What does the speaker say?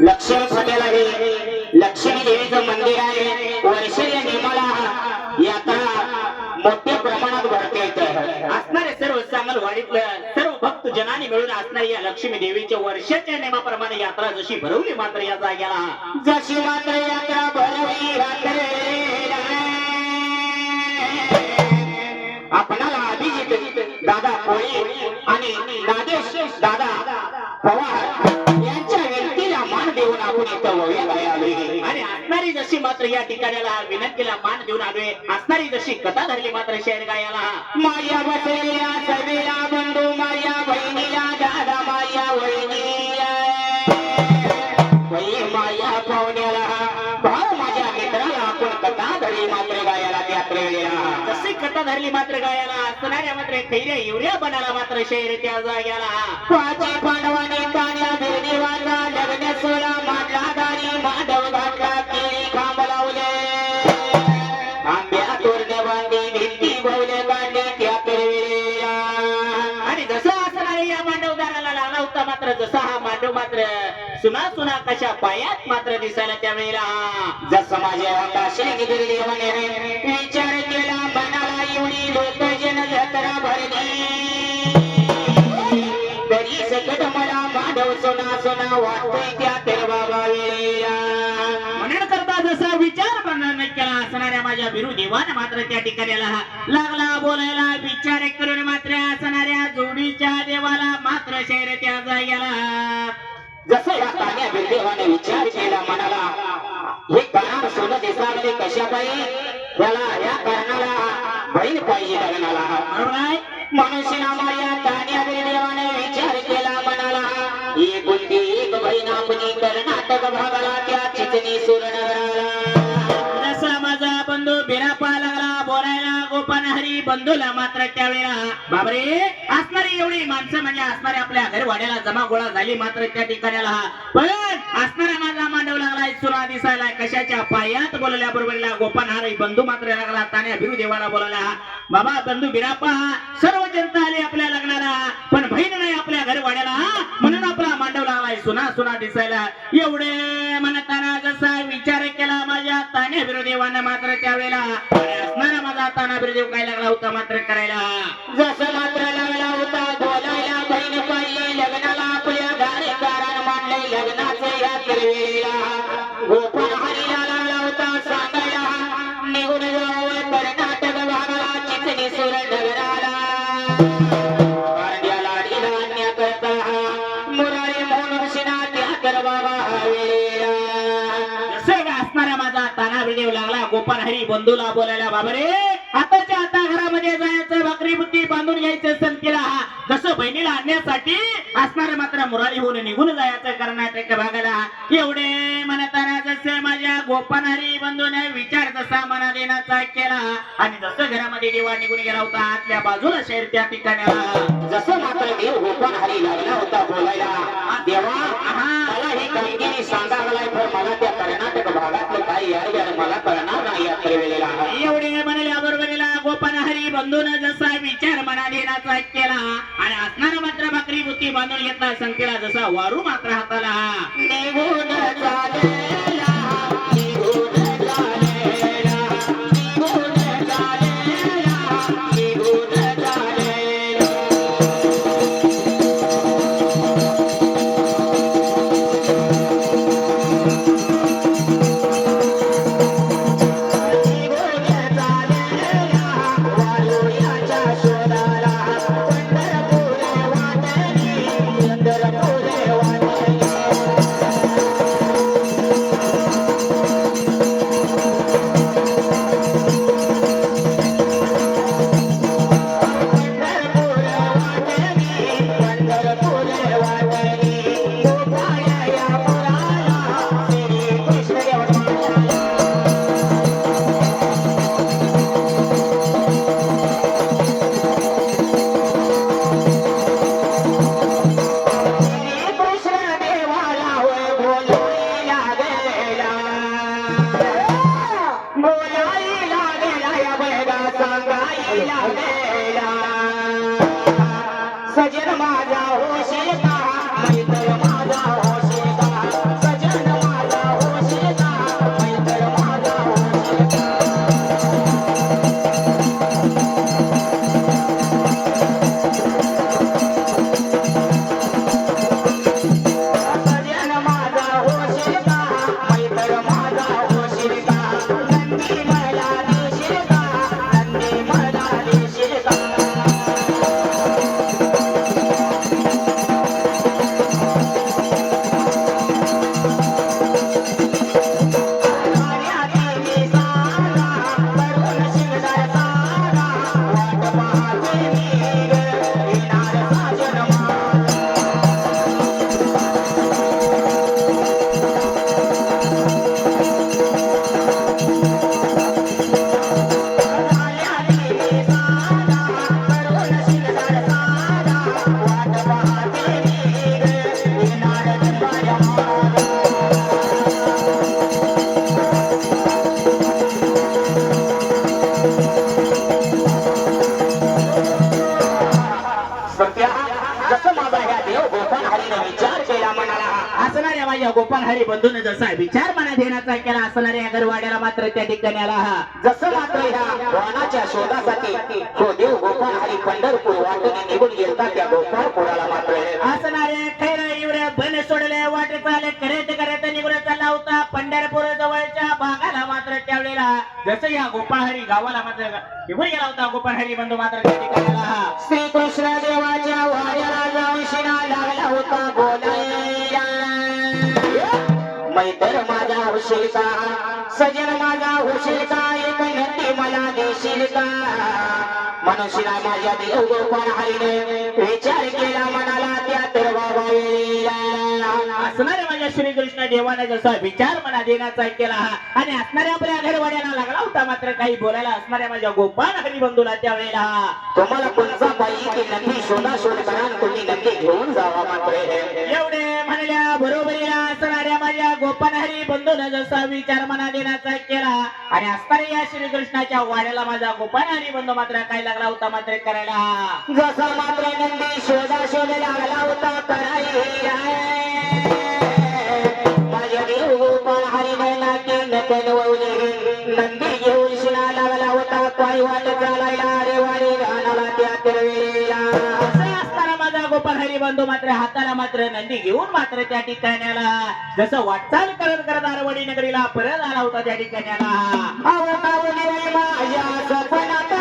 लक्ष्मी फटेल आहे लक्ष्मी देवीचं मंदिर आहे. वर्षीय निमाला यात्रा मोठ्या प्रमाणात भरता येत असणारे सर्व चांगल वाडीतलं सर्व भक्त जनाने मिळून असणारी या लक्ष्मी देवीच्या वर्षाच्या नियमाप्रमाणे यात्रा जशी भरवली मात्र या जाग्याला जशी मात्र यात्रा भरवली आपणाला अभिजित दादा कोळी आणि नादेश दादा पवार यांच्या व्यक्तीला मान देऊन आपण इथं वळी आलोय आणि असणारी जशी मात्र या ठिकाणाला विनंतीला मान देऊन आलोय असणारी जशी कथा धरली मात्र शेर गायाला माया बसलेल्या सभेला बंधू माया बहिणीला दादा माया वहिनी कथा धरली मात्र गायाला असणाऱ्या मात्र खैऱ्या युऱ्या बनाला मात्र शेर त्या जाग्याला. पाची पांडवाने कान्या बिरदेवाचा लग्न सोळा मांडला दारी. मांडव घातला केळी खांब लावले आंब्या तोरणे बांधली भिंती भवले काढली त्या पेरवेला आणि जसं असणारे या मांडवदाराला लागला होता मात्र जसा हा मांडव मात्र सुना सुना कशा पायात मात्र दिसायला त्यावेळेला. जसं माझ्या आकाशी गिरी देवाने विचार केला एवढी लोक जन जत्रा भरली. तरी सकट मला माधव सोना सोना वाटतोय त्या तेरबाबा वेळेला. म्हणून करता जसा विचार बनणार केला असणाऱ्या माझ्या बिरू देवानं मात्र त्या ठिकाणाला लागला. बोलायला विचार करून मात्र असणाऱ्या जोडीच्या देवाला मात्र शहर त्या जाग्याला जसं या कान्या बिरदेवाने विचार केला मनाला हे कारण सोनं दिसावले कशा पाहिजे त्याला या कारणाला बहीण पाहिजे लग्नाला. मनुष्य नामाया कान्या बिरदेवाने विचार केला मनाला. एक बुंदी एक बहीण आपली कर्नाटक भागाला त्या चिचणी सुरनगराला हरी बंधूला मात्र त्यावेळेला बाबरे असणारी एवढी माणसं म्हणजे असणारे आपल्या घरवाड्याला जमा गोळा झाली मात्र त्या ठिकाणाला पण असणारा माझा मांडव लागलाय सुरा दिसायला कशाच्या पायात बोलल्या बरोबरला. गोपान हरी बंधू मात्र लागला तान्या भिरू देवाला बोलायला. बाबा बंधू बिरापा सर्व जनता आली आपल्या लग्नाला. पण बहीण नाही आपल्या घरवाड्याला. म्हणून आपला मांडव लागलाय सुना सुना दिसायला. एवढे म्हणताना जसा विचार केला माझ्या तान्या बिरुदेवानं मात्र त्यावेळेला अरे असणारा माझा ताना बिरुदेव काय लागला होता मात्र करायला? जसं मात्र लागला होता बोलायला बहीण पाहिजे लग्नाला आपल्या दारेकारानं मानले लग्नाचे या तिरवेळेला गोपाळ हरीला लागला होता सांगायला. निघून जावं कर्नाटक भागाला चितनी सुर नगराला. पांड्याला डिलान्या मुरारी म्हणून शिना त्या कर बाबा माझा लागला. गोपाल हरी बंधूला बोलायला बाबरे आताच्या आता घरामध्ये जायचं भाकरी बुद्धी बांधून घ्यायचं संतीला जसं बहिणीला आणण्यासाठी असणार मात्र मुरारी होऊन निघून जायचं कर्नाटक भागाला. एवढे म्हणताना जसं माझ्या गोपाल हरी बंधूने विचार जसा मना देण्याचा केला आणि जसं घरामध्ये देवा निघून गेला होता आतल्या बाजूला शहर त्या ठिकाणी जसं मात्र देव गोपाल हरी लागला एवढे म्हणल्या बरोबरीला गोपान हरी बंधून जसा विचार मना देण्याचा केला आणि असणारा मात्र भाकरी बुद्धी बांधून घेतला संख्येला जसा वारू मात्र हाताला. सजन माझा होशील. गोपाल हरी बंधूने जसा विचार मनात येण्याचा केला असणाऱ्या अगरवाड्याला मात्र त्या ठिकाणी आला हा. जसं मात्र ह्या शोधासाठी तो देव गोपाल हरी पंढरपूर वाटून निघून गेलता त्या गोपाळपुराला मात्र. असणाऱ्या जसं या गोपाळहरी गावाला मात्र निघून गेला होता गोपाळहरी बंधू मात्र त्या ठिकाणी श्रीकृष्ण देवाच्या वाड्याला जाऊन लागला होता बोलायला. मैतर माझा होशील का सजन माझा होशील का एक नंदी मला देशील का? मनुष्यला माझ्या देव गोपाळ हरीने विचार केला मनाला त्या तर बाबा असणाऱ्या माझ्या श्रीकृष्ण देवाने जसा विचार मना देण्याचा केला हा आणि असणाऱ्या आपल्या घरवाड्याला लागला होता मात्र काही बोलायला असणाऱ्या माझ्या गोपाळ हरी बंधूला त्यावेळेला. तुम्हाला कोणता पाहिजे की नंदी शोधा शोध करा तुम्ही नंदी घेऊन जावा मात्र. एवढे म्हणल्या बरोबरीला असणाऱ्या माझ्या गोपालहरी बंधून जसा विचार मना देण्याचा केला आणि असणाऱ्या या श्रीकृष्णाच्या वाड्याला माझा गोपालहरी बंधू मात्र काय लागला होता मात्र करायला जसा मात्र नंदी शोधा शोध लागला होता नंदी घेऊन लागला होता काय वाट चालायला रे वारे गाणाला त्या तरवेळेला असं असताना माझा गोपाल हरी बंधू मात्र हाताला मात्र नंदी घेऊन मात्र त्या ठिकाणी आला जसं वाटचाल करत करत आरवडी नगरीला परत आला होता त्या ठिकाणी आला अवतावली माझ्या सपनात